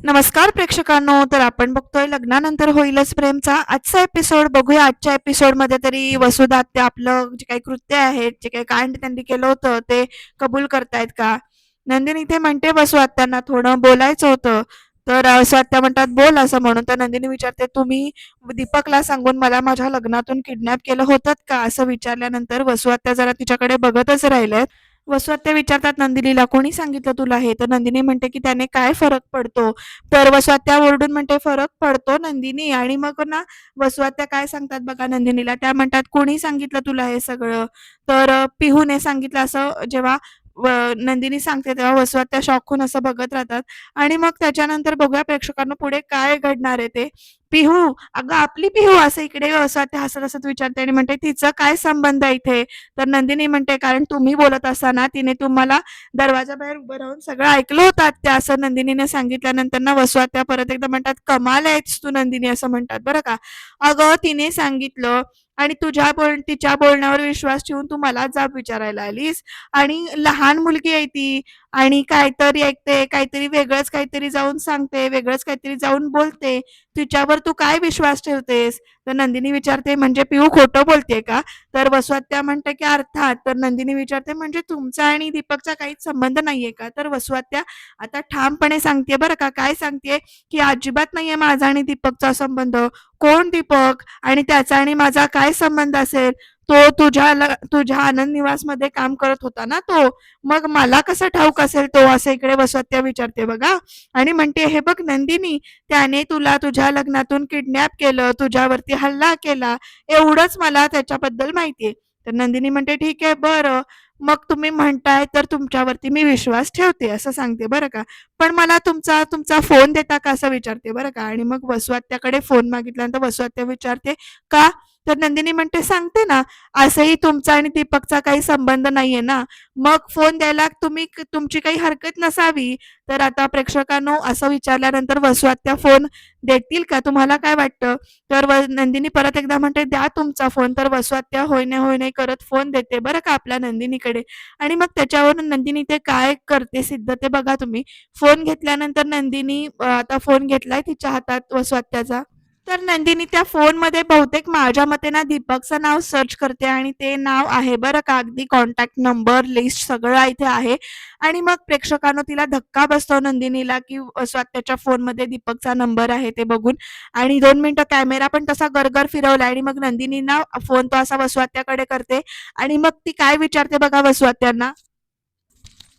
नमस्कार प्रेक्षकांनो तर आपण बघतोय लग्नानंतर होईलच प्रेमचा. आजचा एपिसोड बघूया. आजच्या एपिसोडमध्ये तरी वसुधा ते आपलं जे काही कृत्य आहे जे काही कांड त्यांनी केलं होतं ते कबूल करतायत का? नंदिनी इथे म्हणते वसुआत्यांना थोडं बोलायचं होतं. तर असं आत्या म्हणतात बोल असं म्हणून. तर नंदिनी विचारते तुम्ही दीपकला सांगून मला माझ्या लग्नातून किडनॅप केलं होतं का? असं विचारल्यानंतर वसुआत्या जरा तिच्याकडे बघतच राहिल्यात वसु विचारतात नंदिनीला कोणी सांगितलं तुला हे? तर नंदिनी म्हणते की त्याने काय फरक पडतो? तर वसुआत्या ओरडून म्हणते फरक पडतो नंदिनी. आणि मग ना वसुआत्या काय सांगतात बघा नंदिनीला? त्या म्हणतात कोणी सांगितलं तुला हे सगळं? तर पिहूने सांगितलं असं जेव्हा नंदिनी सांगते तेव्हा वसुआत्या शॉक होऊन असं बघत राहतात. आणि मग त्याच्यानंतर बघूया प्रेक्षकांना पुढे काय घडणार आहे ते. पिहू अगं आपली पिहू असं इकडे वसुआत्या हसत हसत विचारते आणि म्हणते तिचा काय संबंध आहे इथे? तर नंदिनी म्हणते कारण तुम्ही बोलत असताना तिने तुम्हाला दरवाजाबाहेर उभं राहून सगळं ऐकलं होतं त्या असं नंदिनीने सांगितल्यानंतर ना वसुआत्या परत एकदा म्हणतात कमाल आहेस तू नंदिनी असं म्हणतात बरं का? अगं तिने सांगितलं आणि तुझ्या बोल तिच्या बोलण्यावर विश्वास ठेवून तू मला जाब विचारायला आलीस. आणि लहान मुलगी आहे ती आणि काहीतरी ऐकते काहीतरी वेगळंच काहीतरी जाऊन सांगते वेगळंच काहीतरी जाऊन बोलते. तिच्यावर तू काय विश्वास ठेवतेस? तर नंदिनी विचारते म्हणजे पिऊ खोटं बोलते का? तर वसुआत्या म्हणते की अर्थात. तर नंदिनी विचारते म्हणजे तुमचा आणि दीपकचा काहीच संबंध नाहीये का? तर वसुआत्या आता ठामपणे सांगते बरं का? काय सांगते की अजिबात नाहीये माझा आणि दीपकचा संबंध. कोण दीपक? आणि त्याचा आणि माझा काय संबंध असेल? तो तुझ्या तुझ्या आनंद निवासमध्ये काम करत होता ना तो? मग मला कसं ठाऊक असेल तो? असं इकडे वसुआत्या विचारते बघा. आणि म्हणते हे बघ नंदिनी त्याने तुला तुझ्या लग्नातून किडनॅप केलं तुझ्यावरती हल्ला केला. एवढंच मला त्याच्याबद्दल माहितीये. तर नंदिनी म्हणते ठीक आहे बरं. मग तुम्ही म्हणताय तर तुमच्यावरती मी विश्वास ठेवते असं सांगते बरं का? पण मला तुमचा तुमचा फोन देता का असं विचारते बरं का? आणि मग वसुआत्याकडे फोन मागितल्यानंतर वसुआत्या विचारते का तर नंदिनी म्हणते सांगते ना असंही तुमचा आणि दीपकचा काही संबंध नाहीये ना. मग फोन द्यायला तुम्ही तुमची काही हरकत नसावी. तर आता प्रेक्षकांनो असं विचारल्यानंतर वसुआत्या फोन देतील का? तुम्हाला काय वाटतं? तर व नंदिनी परत एकदा म्हणते द्या तुमचा फोन तर वसुआत्या होय नाही होय नाही करत फोन देते बरं का आपल्या नंदिनीकडे? आणि मग त्याच्यावरून नंदिनी ते काय करते सिद्ध ते बघा तुम्ही. फोन घेतल्यानंतर नंदिनी आता फोन घेतलाय तिच्या हातात वसुआत्याचा. तर नंदिनी त्या फोनमध्ये बहुतेक माझ्या मते ना दीपकचं नाव सर्च करते आणि ते नाव आहे बरं का. अगदी कॉन्टॅक्ट नंबर लिस्ट सगळं इथे आहे. आणि मग प्रेक्षकांनो तिला धक्का बसतो नंदिनीला की स्वतःच्या फोनमध्ये दीपकचा नंबर आहे ते बघून. आणि दोन मिनिटं कॅमेरा पण तसा गरगर फिरवला आणि मग नंदिनी ना फोन तो असा वसवात्याकडे करते. आणि मग ती काय विचारते बघा वसवात्यांना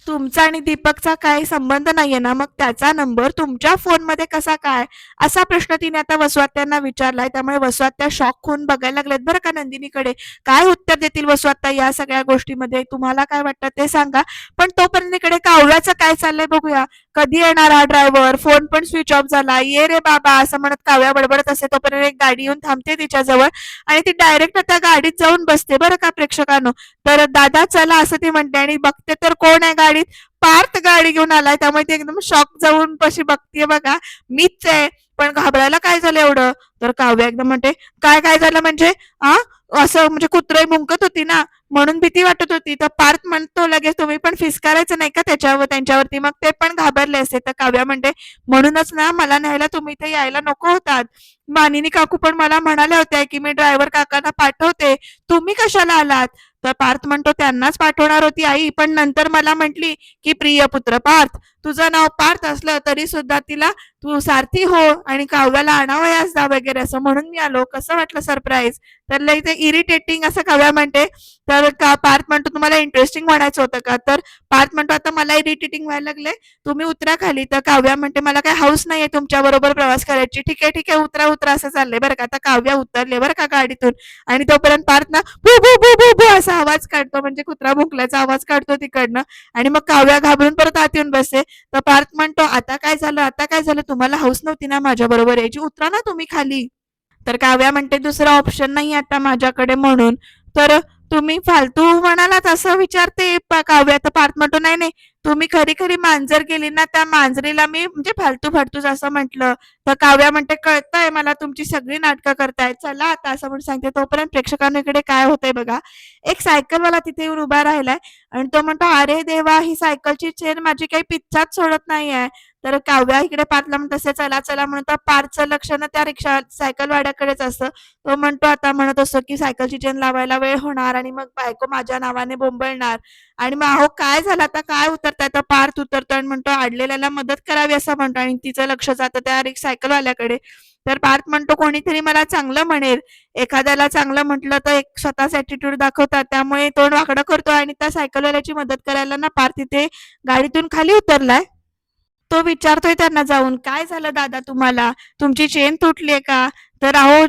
तुमचा आणि दीपकचा काही संबंध नाहीये ना? मग त्याचा नंबर तुमच्या फोनमध्ये कसा काय? असा प्रश्न तिने आता वसुआत्यांना विचारलाय. त्यामुळे वसुआत्या शॉक होऊन बघायला लागलेत बरं का नंदिनीकडे. काय उत्तर देतील वसवात्ता या सगळ्या गोष्टीमध्ये? तुम्हाला काय वाटतं ते सांगा. पण तोपर्यंत इकडे कावळ्याचं काय चाललंय बघूया. कधी येणार हा ड्रायव्हर फोन पण स्विच ऑफ झाला. ये रे बाबा असं म्हणत कावळ्या बडबडत असते. तोपर्यंत एक गाडी येऊन थांबते तिच्याजवळ. आणि ती डायरेक्ट आता गाडीत जाऊन बसते बरं का प्रेक्षकांनो? तर दादा चला असं ती म्हणते. आणि बघते तर कोण आहे गाडीत पार्थ गाडी घेऊन आलाय. त्यामुळे ती एकदम शॉक जाऊन कशी बघतीये बघा. मीच आहे पण घाबरायला काय झालं एवढं? तर काव्या एकदम म्हणते काय काय झालं म्हणजे? असं म्हणजे कुत्रे मुंकत होती ना. म्हणून भीती वाटत होती. तर पार्थ म्हणतो लगेच तुम्ही पण फिसकारायचं नाही का त्याच्यावर त्यांच्यावरती? मग ते पण घाबरले असते तर काव्या म्हणते म्हणूनच ना मला न्यायला तुम्ही इथे यायला नको होतात. मानिनी काकू पण मला म्हणाल्या होत्या की मी ड्रायव्हर काकांना पाठवते. तुम्ही कशाला आलात? तर पार्थ म्हणतो त्यांनाच पाठवणार होती आई पण नंतर मला म्हटली की प्रिय पुत्र पार्थ तुझं नाव पार्थ असलं तरी सुद्धा तिला तू सारथी हो आणि काव्याला आणावयास जा वगैरे. असं म्हणून मी आलो. कसं वाटलं सरप्राईज तर लई ते इरिटेटिंग असं काव्या म्हणते तर का पार्थ म्हणतो तुम्हाला इंटरेस्टिंग म्हणायचं होतं का? तर पार्थ म्हणतो आता मला इरिटेटिंग व्हायला लागले तुम्ही उतरा खाली. तर काव्या म्हणते मला काय हाऊस नाहीये तुमच्या बरोबर प्रवास करायची. ठीक आहे ठीक आहे उतरा उतरा. असं चाललंय बरं का? आता काव्या उतरले बरं का गाडीतून. आणि तोपर्यंत पार्थ ना भू भू भू भू भू असा आवाज काढतो. म्हणजे कुत्रा भुंकल्याचा आवाज काढतो तिकडनं. आणि मग काव्या घाबरून परत आत येऊन बसते. तर पार्थ म्हणतो आता काय झालं? आता काय झालं? तुम्हाला हाऊस नव्हती ना माझ्या बरोबर यायची? उतरा ना तुम्ही खाली. तर काव्या म्हणते दुसरा ऑप्शन नाही आता माझ्याकडे म्हणून. तर तुम्ही फालतू म्हणालात असं विचारते काव्यात काव्या तर पार्थ म्हणतो नाही नाही तुम्ही खरी खरी मांजर गेली ना त्या मांजरीला मी म्हणजे फालतू फालतूच असं म्हटलं. तर काव्या म्हणते कळतंय मला तुमची सगळी नाटकं करतायत. चला आता असं म्हणून सांगते. तोपर्यंत प्रेक्षकांकडे काय होतंय बघा. एक सायकलवाला तिथे येऊन उभा राहिलाय आणि तो म्हणतो अरे देवा ही सायकलची चेन माझी काही पिच्चाच सोडत नाहीये. तर काव्या इकडे पार्थला म्हणत तसे चला चला म्हणतो. पार्थचं लक्ष ना त्या रिक्षा सायकल वाड्याकडेच असतं. तो म्हणतो आता म्हणत असतो की सायकलची चेन लावायला वेळ होणार आणि मग बायको माझ्या नावाने बोंबळणार आणि मग अहो काय झालं आता? काय उतरताय? तर पार्थ उतरतो आणि म्हणतो आडलेल्याला मदत करावी असं म्हणतो आणि तिचं लक्ष जातं त्या रिक सायकलवाल्याकडे तर पार्थ म्हणतो कोणीतरी मला चांगलं म्हणेल. एखाद्याला चांगलं म्हटलं तर एक स्वतःच ऍटिट्यूड दाखवतात. त्यामुळे तोंड वाकडं करतो आणि त्या सायकलवाल्याची मदत करायला ना पार्थ तिथे गाडीतून खाली उतरलाय. तो विचारतोय त्यांना जाऊन काय झालं दादा तुम्हाला? तुमची चेन तुटलीये का? तर अहो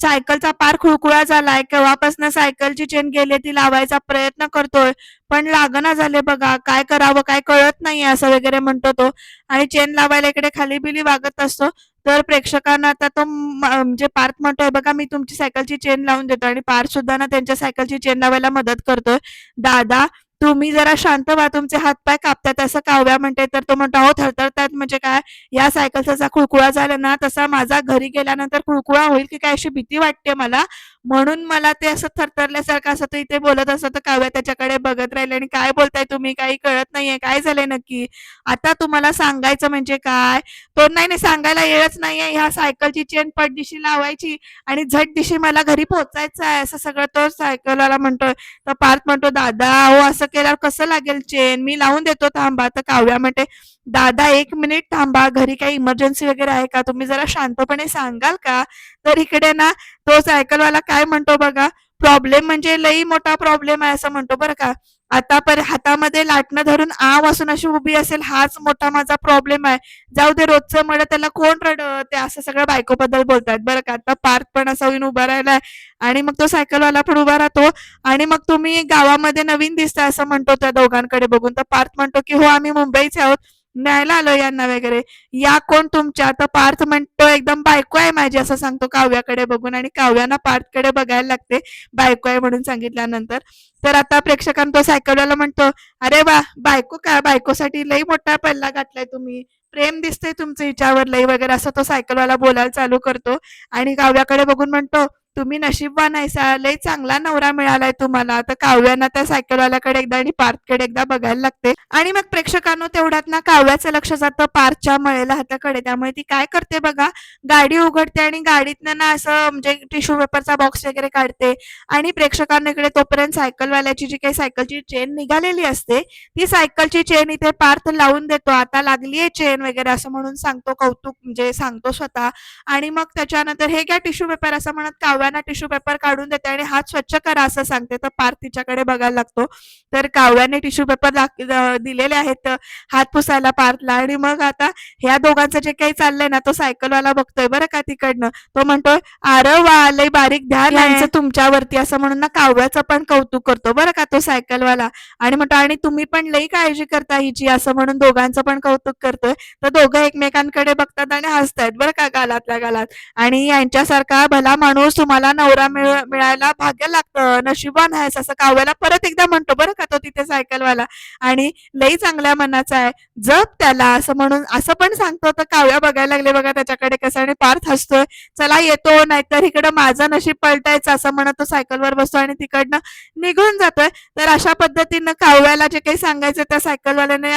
सायकलचा पार खुळखुळा झालाय. केव्हापासून सायकलची चेन गेली ती लावायचा प्रयत्न करतोय. पण लागना झाले बघा. काय करावं काय कळत नाहीये असं वगैरे म्हणतो तो. आणि चेन लावायला इकडे खाली बिली वागत असतो. तर प्रेक्षकांना आता तो म्हणजे पार्थ म्हणतोय बघा मी तुमची सायकलची चेन लावून देतो. आणि पार्थ सुद्धा ना त्यांच्या सायकलची चेन लावायला मदत करतोय. दादा तुम्ही जरा शांत व्हा तुमचे हातपाय कापतात असं काव्या म्हणते तर तो म्हणतो अहो थरथरतात म्हणजे काय? या सायकलचा जसा कुळकुळा झाला ना तसा माझा घरी गेल्यानंतर कुळकुळा होईल की काय अशी भीती वाटते मला? म्हणून मला ते असं थरथरल्यासारखं असं तो इथे बोलत असतो तर काव्या त्याच्याकडे बघत राहिले. आणि काय बोलताय तुम्ही? काही कळत नाहीये. काय झालंय नक्की? आता तुम्हाला सांगायचं म्हणजे काय? तो नाही नाही सांगायला येळच नाहीये. ह्या सायकलची चेन पट दिशी लावायची आणि झट दिशी मला घरी पोहोचायचं आहे असं सगळं तो सायकलवाला म्हणतोय. तर पार्थ म्हणतो दादा हो असं केल्यावर कसं लागेल चेन मी लावून देतो थांबा तर काव्या म्हणते दादा एक मिनिट थांबा घरी काही इमर्जन्सी वगैरे आहे का? तुम्ही जरा शांतपणे सांगाल का? तर इकडे ना तो सायकलवाला काय म्हणतो बघा प्रॉब्लेम म्हणजे लई मोठा प्रॉब्लेम आहे असं म्हणतो बरं का. आता पर हातामध्ये लाटणं धरून आ वासून अशी उभी असेल हाच मोठा माझा प्रॉब्लेम आहे. जाऊ दे रोजचं मळ त्याला कोण रड ते असं सगळं बायकोबद्दल बोलतात. बरं का? आता पार्थ पण असा होईन उभा राहिलाय. आणि मग तो सायकलवाला पण उभा राहतो. आणि मग तुम्ही गावामध्ये नवीन दिसता असं म्हणतो त्या दोघांकडे बघून. तर पार्थ म्हणतो की हो आम्ही मुंबईचे आहोत. न्यायला आलो यांना वगैरे. या कोण तुमच्या? तर पार्थ म्हणतो एकदम बायको आहे माझी असं सांगतो काव्याकडे बघून आणि काव्याना पार्थकडे बघायला लागते. बायको आहे म्हणून सांगितल्यानंतर. तर आता प्रेक्षकांना तो सायकलवाला म्हणतो अरे वा बायको का? बायकोसाठी लई मोठा पल्ला गाठलाय तुम्ही. प्रेम दिसतंय तुमचं हिच्यावर लई वगैरे असं तो सायकलवाला बोलायला चालू करतो. आणि काव्याकडे बघून म्हणतो तुम्ही नशीबवान आहेसा लय चांगला नवरा मिळालाय तुम्हाला. तर काव्याना त्या सायकलवाल्याकडे एकदा आणि पार्थकडे एकदा बघायला लागते. आणि मग प्रेक्षकांनो तेवढ्यात ना काव्याचं लक्ष जातं पार्थच्या मळेला हाताकडे. त्यामुळे ती काय करते बघा गाडी उघडते आणि गाडीतनं ना असं म्हणजे टिश्यू पेपरचा बॉक्स वगैरे काढते. आणि प्रेक्षकांना इकडे तोपर्यंत सायकलवाल्याची जी काही सायकलची चेन निघालेली असते ती सायकलची चेन इथे पार्थ लावून देतो. आता लागलीये चेन वगैरे असं म्हणून सांगतो कौतुक म्हणजे सांगतो स्वतः. आणि मग त्याच्यानंतर हे घ्या टिश्यू पेपर असं म्हणत काव्याना टिश्यू पेपर काढून देते आणि हात स्वच्छ करा असं सांगते. तर पार्थ तिच्याकडे बघायला लागतो. तर काव्याने टिश्यू पेपर दिलेले आहेत. हात पुसायला पार्थला आणि मग आता ह्या दोघांचं जे काही चाललंय ना तो सायकलवाला बघतोय बरं का तिकडनं. तो म्हणतोय अरे वा लय बारीक ध्यान यांचं तुमच्यावरती. असं म्हणून ना काव्याचं पण कौतुक करतो बरं का तो सायकलवाला. आणि म्हणतो आणि तुम्ही पण लई काळजी करता हिची असं म्हणून दोघांचं पण कौतुक करतोय. तर दोघं एकमेकांकडे बघतात आणि हसतायत बरं का गालातल्या गालात. आणि यांच्यासारखा भला माणूस तुम्हाला नवरा मिळ- मिळायला भाग्य लागतं नशिबान आहेस असं काव्याला परत एकदा म्हणतो बरं का तो तिथे सायकलवाला आणि लई चांगल्या मनाचा आहे. जप त्याला असं म्हणून असं पण सांगतो तर काव्या बघायला लागले बघा त्याच्याकडे कसं आणि पार्थ हसतोय चला येतो नाहीतर इकडं माझं नशीब पलटायचं असं म्हणत तो सायकलवर बसतो आणि तिकडनं निघून जातोय. तर अशा पद्धतीनं काव्याला जे काही सांगायचं त्या सायकलवाल्याने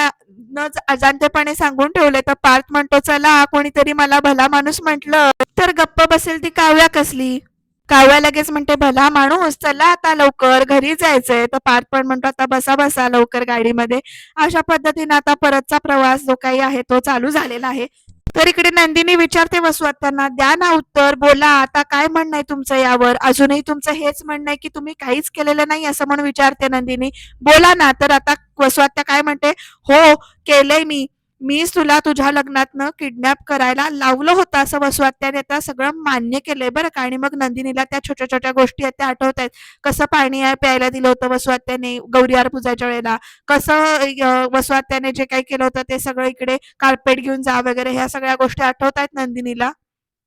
न अजाणतेपणे सांगून ठेवले तर पार्थ म्हणतो चला कोणीतरी मला भला माणूस म्हंटल तर गप्प बसेल ती काव्या कसली? काव्या लगेच म्हणते भला माणूस चला आता लवकर घरी जायचंय. तर पार्थ पण म्हणतो आता बसा बसा लवकर गाडीमध्ये. अशा पद्धतीने आता परतचा प्रवास जो काही आहे तो चालू झालेला आहे. तर इकडे नंदिनी विचारते वसुआत्यांना द्या ना उत्तर बोला आता काय म्हणणं आहे तुमचं यावर? अजूनही तुमचं हेच म्हणणं आहे की तुम्ही काहीच केलेलं नाही? असं म्हणून विचारते नंदिनी. बोला ना तर आता वसुआत्या काय म्हणते हो केलंय मी. मीच तुला तुझ्या लग्नातनं किडनॅप करायला लावलं होतं असं वसुआत्याने आता सगळं मान्य केलंय बरं का. आणि मग नंदिनीला त्या छोट्या छोट्या गोष्टी आहेत त्या आठवत आहेत. कसं पाणी प्यायला दिलं होतं वसुआत्याने गौरीहार पूजाच्या वेळेला? कसं वसुवात्याने वसुआत्याने जे काही केलं होतं ते सगळं इकडे कार्पेट घेऊन जा वगैरे ह्या सगळ्या गोष्टी आठवत आहेत नंदिनीला?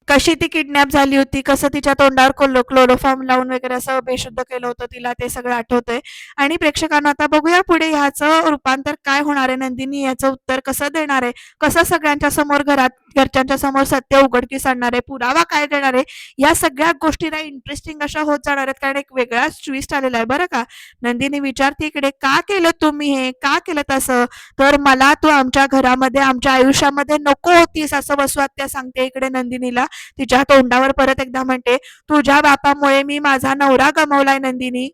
कशी ती किडनॅप झाली होती, कसं तिच्या तोंडावर कोलो क्लोरोफॉर्म लावून वगैरे असं बेशुद्ध केलं होतं? तिला, ते सगळं आठवतंय. आणि प्रेक्षकांना आता बघूया पुढे ह्याचं रूपांतर काय होणार आहे, नंदिनी याचं उत्तर कसं देणार आहे, कसं सगळ्यांच्या समोर घरात घरच्यांच्या समोर सत्य उघडकीस आणणार आहे, पुरावा काय देणार आहे, या सगळ्या गोष्टीला इंटरेस्टिंग अशा होत जाणार आहेत. कारण एक वेगळाच ट्विस्ट आलेला आहे बरं का. नंदिनी विचारते इकडे, "का केलं तुम्ही हे? का केलं तसं?" तर "मला तू आमच्या घरामध्ये, आमच्या आयुष्यामध्ये नको होतीस," असं वसू आत्या सांगते इकडे नंदिनीला. तिच्या तोंडावर परत एकदा म्हणते, "तुझ्या बापामुळे मी माझा नवरा गमावलाय नंदिनी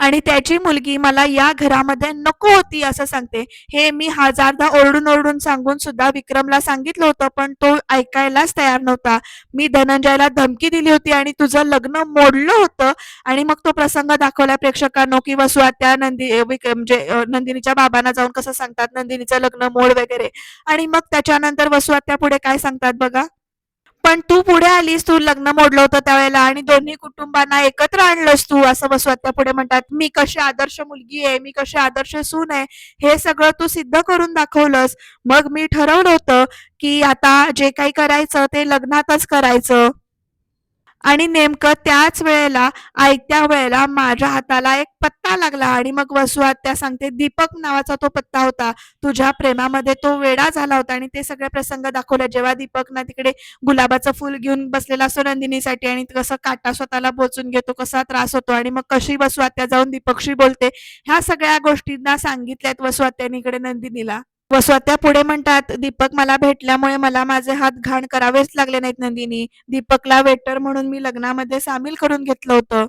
आणि त्याची मुलगी मला या घरामध्ये नको होती," असं सांगते. हे मी हजारदा ओरडून-ओरडून सांगून सुद्धा विक्रमला सांगितलं होतं, पण तो ऐकायलाच तयार नव्हता. मी धनंजयला धमकी दिली होती आणि तुझं लग्न मोडलं होतं आणि मग तो प्रसंग दाखवला प्रेक्षकांनो, की वसुआ त्या नंदी विक म्हणजे नंदिनीच्या बाबांना जाऊन कसं सांगतात, नंदिनीचं लग्न मोड वगैरे आणि मग त्याच्यानंतर वसुआत्या पुढे काय सांगतात बघा. "पण तू पुढे आलीस, तू लग्न मोडलं होतं त्यावेळेला आणि दोन्ही कुटुंबांना एकत्र आणलंस तू," असं वसू आत्या पुढे म्हणतात. "मी कशी आदर्श मुलगी आहे, मी कशी आदर्श सून आहे, हे सगळं तू सिद्ध करून दाखवलंस. मग मी ठरवलं होतं, की आता जे काही करायचं ते लग्नातच करायचं." आणि नेमकं त्याच वेळेला, आयत्या वेळेला माझ्या हाताला एक पत्ता लागला आणि मग वसू आत्या सांगते, "दीपक नावाचा तो पत्ता होता. तुझ्या प्रेमामध्ये तो वेडा झाला होता." आणि ते सगळे प्रसंग दाखवले. जेव्हा दीपक ना तिकडे गुलाबाचं फुल घेऊन बसलेला असतो नंदिनीसाठी आणि कसं काटा स्वतःला बोचून घेतो, कसा त्रास होतो आणि मग कशी वसू आत्या जाऊन दीपकशी बोलते. ह्या सगळ्या गोष्टींना सांगितल्यात वसू आत्याने इकडे नंदिनीला. व स्वतः पुढे म्हणतात, "दीपक मला भेटल्यामुळे मला माझे हात घाण करावेच लागले नाहीत नंदिनी. दीपकला वेटर म्हणून मी लग्नामध्ये सामील करून घेतलं होतं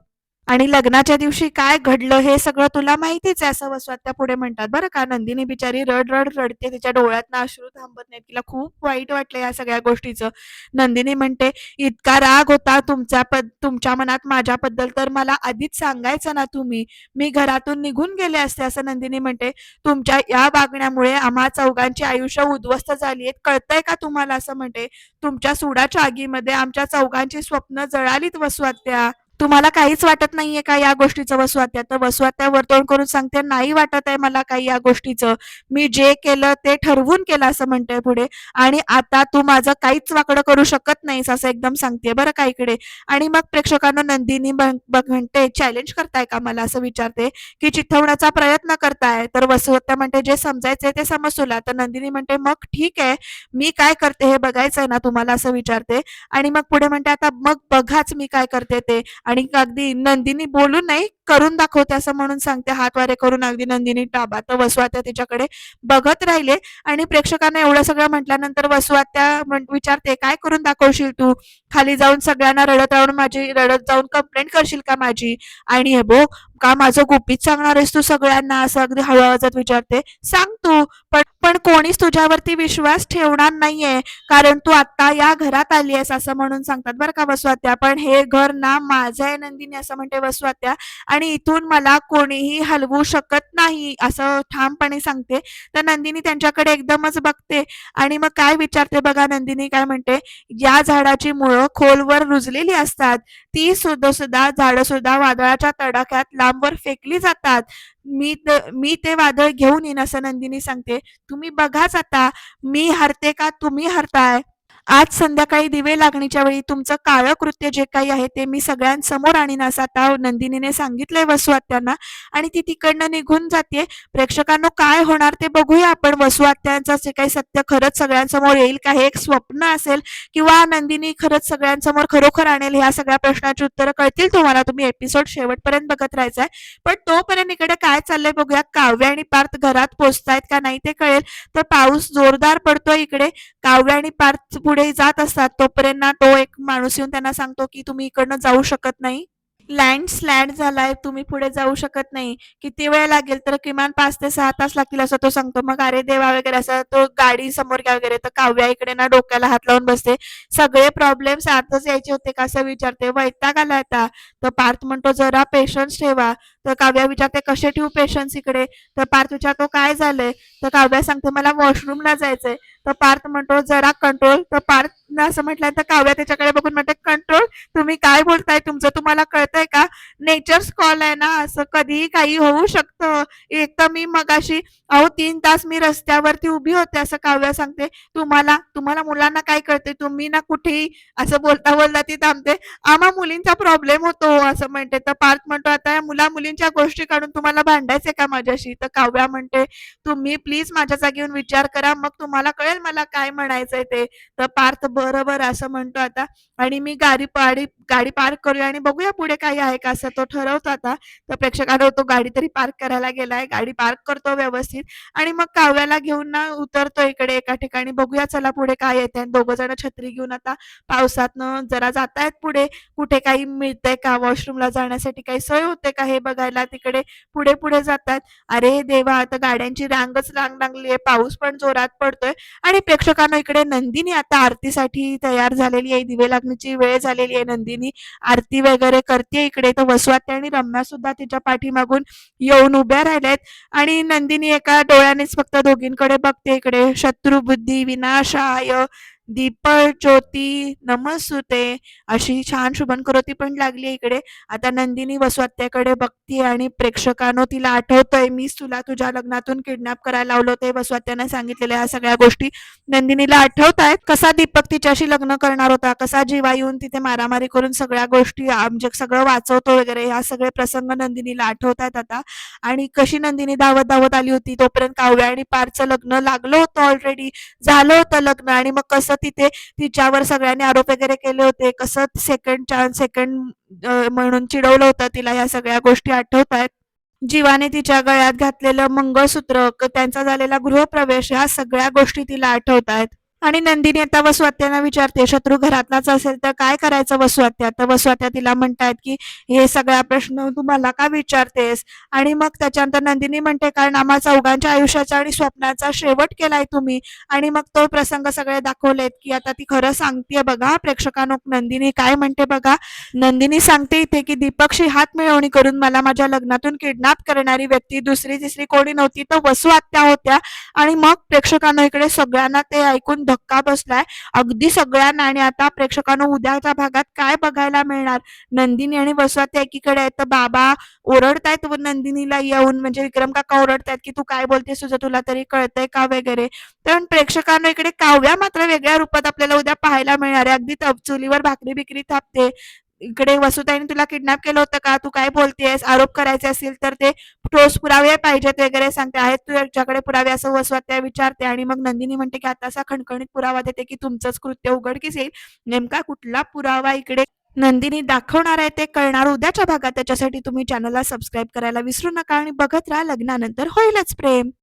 आणि लग्नाच्या दिवशी काय घडलं हे सगळं तुला माहितीच आहे," असं वसवात्या पुढे म्हणतात. बरं का. नंदिनी बिचारी रड-रड रडते. तिच्या डोळ्यातनं अश्रू थांबत नाहीत. तिला खूप वाईट वाटलं या सगळ्या गोष्टीचं. नंदिनी म्हणते, "इतका राग होता तुमच्या पद तुमच्या मनात माझ्याबद्दल तर मला आधीच सांगायचं ना तुम्ही. मी घरातून निघून गेले असते," असं नंदिनी म्हणते. "तुमच्या या वागण्यामुळे आम्हा चौघांची आयुष्य उद्ध्वस्त झाली आहेत, कळतंय का तुम्हाला?" असं म्हणते. "तुमच्या सुडाच्या आगीमध्ये आमच्या चौघांची स्वप्न जळालीत वसवात्या तुम्हाला काहीच वाटत नाहीये का या गोष्टीचं?" वसू तर वसू वर्तवण करून सांगते, "नाही वाटत आहे मला काही या गोष्टीचं. मी जे केलं ते ठरवून केलं," असं म्हणते पुढे. "आणि आता तू माझं काहीच वाकडं करू शकत नाहीस," असं एकदम सांगते बरं का इकडे. आणि मग प्रेक्षकांना नंदिनी म्हणते, "चॅलेंज करताय का मला?" असं विचारते, की "चिथवण्याचा प्रयत्न करताय?" तर वसू म्हणते, "जे समजायचंय ते समज तुला." तर नंदिनी म्हणते, "मग ठीक आहे. मी काय करते हे बघायचंय ना तुम्हाला?" असं विचारते आणि मग पुढे म्हणते, "आता मग बघाच मी काय करते ते." आणि अगदी नंदिनी बोलून नाही, करून दाखवते असं म्हणून सांगते. हात वारे करून अगदी नंदिनी टाबा. तर वसुआत्या तिच्याकडे बघत राहिले आणि प्रेक्षकांना एवढं सगळं म्हटल्यानंतर वसुआत्या विचारते, "काय करून दाखवशील तू? खाली जाऊन सगळ्यांना रडत राहून माझी रडत जाऊन कंप्लेंट करशील का माझी? आणि हे बो का माझं गुपित सांगणार आहेस तू सगळ्यांना?" असं अगदी हळू आवाजात विचारते. "सांग तू, पण पण कोणीच तुझ्यावरती विश्वास ठेवणार नाहीये, कारण तू आत्ता या घरात आली आहेस," असं म्हणून सांगतात बरं का वसुआत्या "पण हे घर ना माझं आहे नंदिनी," असं म्हणते वसू आत्या. "आणि इथून मला कोणीही हलवू शकत नाही," असं ठामपणे सांगते. तर नंदिनी त्यांच्याकडे एकदमच बघते आणि मग काय विचारते बघा नंदिनी काय म्हणते, "या झाडाची मुळं खोलवर रुजलेली असतात. ती सुद्धा सुद्धा झाडं सुद्धा वादळाच्या तडाख्यात लांबवर फेकली जातात. मी मी ते वादळ घेऊन येईन," असं नंदिनी सांगते. "तुम्ही बघाच आता, मी हरते का तुम्ही हरताय? आज संध्याकाळी दिवे लागणीच्या वेळी तुमचं काळं कृत्य जे काही आहे ते मी सगळ्यांसमोर आणीन," असं आता नंदिनीने सांगितलंय वसू आत्यांना आणि ती तिकडनं निघून जाते प्रेक्षकांनो काय होणार ते बघूया आपण. वसू आत्यांचं जे काही सत्य खरंच सगळ्यांसमोर येईल का? हे एक स्वप्न असेल किंवा नंदिनी खरंच सगळ्यांसमोर खरोखर आणेल? ह्या सगळ्या प्रश्नाची उत्तरं कळतील तुम्हाला. तुम्ही एपिसोड शेवटपर्यंत बघत राहायचंय पण तोपर्यंत इकडे काय चाललंय बघूया. काव्य आणि पार्थ घरात पोहोचतायत का नाही ते कळेल. तर पाऊस जोरदार पडतोय इकडे. काव्य आणि पार्थ पुढे जात असतात. तोपर्यंत तो एक माणूस येऊन त्यांना सांगतो, की "तुम्ही इकडनं जाऊ शकत नाही. लँडस्लाईड झालाय. तुम्ही पुढे जाऊ शकत नाही. किती वेळ लागेल?" तर "किमान पाच ते सहा तास लागतील," असं तो सांगतो. मग "अरे देवा!" वगैरे असा तो गाडी समोर घ्या वगैरे. तर काव्या इकडे ना डोक्याला हात लावून बसते. "सगळे प्रॉब्लेम्स आताच यायचे होते का?" असं विचारते. "वैताग आला आता." तर पार्थ म्हणतो, "जरा पेशन्स ठेवा." तर काव्या विचारते, "कसे ठेवू पेशन्स इकडे?" तर पार्थ विचारतो, "काय झालंय?" तर काव्या सांगते, "मला वॉशरूमला जायचंय." तर पार्थ म्हणतो, "जरा कंट्रोल." तर पार्थ असं म्हटल्यानंतर काव्या त्याच्याकडे बघून म्हणते, "कंट्रोल? तुम्ही काय बोलताय? तुमचं तुम्हाला कळतंय का? नेचर्स कॉल आहे ना, असं कधीही काही होऊ शकतं. एक तर मी मगाशी अहो तीन तास मी रस्त्यावरती उभी होते," असं काव्या सांगते. "तुम्हाला तुम्हाला मुलांना काय कळते तुम्ही ना कुठेही असं बोलता बोलता ती थांबते आम्हा मुलींचा प्रॉब्लेम होतो असं म्हणते तर पार्थ म्हणतो आता या मुला मुलींच्या गोष्टी काढून तुम्हाला भांडायचंय का माझ्याशी तर काव्या म्हणते तुम्ही प्लीज माझ्या जागी येऊन विचार करा मग तुम्हाला कळेल मला काय म्हणायचंय ते. तर पार्थ बरोबर असं म्हणतो आता. आणि मी गाडी पाडी गाडी पार्क करूया आणि बघूया पुढे काही आहे का असं तो ठरवतो आता. तर प्रेक्षकांना तो गाडी तरी पार्क करायला गेलाय. गाडी पार्क करतो व्यवस्थित. आणि मग काव्याला घेऊन ना उतरतो इकडे एका ठिकाणी. बघूया चला पुढे काय येते. दोघं जण छत्री घेऊन आता पावसातनं जरा जातायत पुढे. कुठे काही मिळतंय का? वॉशरूमला जाण्यासाठी काही सोय होते का हे बघायला? तिकडे पुढे पुढे जातात अरे देवा आता गाड्यांची रांगच रांग लागली आहे पाऊस पण जोरात पडतोय. आणि प्रेक्षकांना इकडे नंदिनी आता आरतीसाठी तयार झालेली आहे दिवे लागण्याची वेळ झालेली आहे नंदिनी. आरती वगैरे करते. इकडे तर वसवाते आणि रम्या सुद्धा तिच्या पाठीमागून येऊन उभ्या राहिल्यात आणि नंदिनी एका डोळ्यानेच फक्त दोघींकडे बघते. इकडे शत्रुबुद्धी विनाशाय दीपळ ज्योती नमस्ते. अशी छान शुभनकरोती पण लागली इकडे. आता नंदिनी वसवात्याकडे बघती आणि प्रेक्षकांनो तिला आठवतंय मीच तुला तुझ्या लग्नातून किडनॅप करायला लावलं ते वसवात्याने सांगितलेल्या ह्या सगळ्या गोष्टी नंदिनीला आठवत आहेत कसा दीपक तिच्याशी लग्न करणार होता कसा जीवा येऊन तिथे मारामारी करून सगळ्या गोष्टी म्हणजे सगळं वाचवतो वगैरे ह्या सगळे प्रसंग नंदिनीला आठवत आहेत आता. आणि कशी नंदिनी धावत धावत आली होती तोपर्यंत काव्या आणि पारचं लग्न लागलं होतं ऑलरेडी झालं होतं लग्न आणि मग कसं तिथे तिच्यावर सगळ्यांनी आरोप वगैरे केले होते. कसं सेकंड चान्स सेकंड म्हणून चिडवलं होतं तिला ह्या सगळ्या गोष्टी आठवत आहेत जीवाने तिच्या गळ्यात घातलेलं मंगळसूत्र त्यांचा झालेला गृहप्रवेश ह्या सगळ्या गोष्टी तिला आठवत आहेत आणि नंदिनी आता वसवात्यांना विचारते शत्रू घरातलाच असेल तर काय करायचं वसुआत्या? तर वसुआत्या तिला म्हणतायत की हे सगळा प्रश्न तू मला का विचारतेस? आणि मग त्याच्यानंतर नंदिनी म्हणते कारण आम्हा चौघांच्या आयुष्याचा आणि स्वप्नाचा शेवट केलाय तुम्ही. आणि मग तो प्रसंग सगळे दाखवलेत की आता ती खरं सांगतेय बघा प्रेक्षकांनो नंदिनी काय म्हणते बघा. नंदिनी सांगते इथे की दीपकशी हात मिळवणी करून मला माझ्या लग्नातून किडनॅप करणारी व्यक्ती दुसरी तिसरी कोणी नव्हती तर वसुआत्या होत्या. आणि मग प्रेक्षकांना इकडे सगळ्यांना ते ऐकून धक्का बसलाय. अगदी सगळ्यांना आणि आता प्रेक्षकांना उद्याच्या भागात काय बघायला मिळणार? नंदिनी आणि वसवात्या एकीकडे आहेत. तर बाबा ओरडतायत व नंदिनीला येऊन म्हणजे विक्रम काका ओरडतायत की तू काय बोलतेस तुझं? तुला तरी कळतंय का वगैरे? पण प्रेक्षकांना इकडे काव्या मात्र वेगळ्या रूपात आपल्याला उद्या पाहायला मिळणार आहे. अगदी तप- चुलीवर भाकरी बिकरी थापते. इकडे वसुताईने तुला किडनॅप केलं होतं का? तू काय बोलतेस? आरोप करायचे असतील तर ते ठोस पुरावे पाहिजेत वगैरे सांगते. आहेत तुझ्याकडे पुरावे असं वसवात्या विचारते आणि मग नंदिनी म्हणते की आता असा खणखणीत पुरावा देते की तुमचंच कृत्य उघडकीस येईल. नेमका कुठला पुरावा इकडे नंदिनी दाखवणार आहे ते कळणार. उद्याच्या भागात त्याच्यासाठी तुम्ही चॅनलला सबस्क्राईब करायला विसरू नका आणि बघत राहा. लग्नानंतर होईलच प्रेम.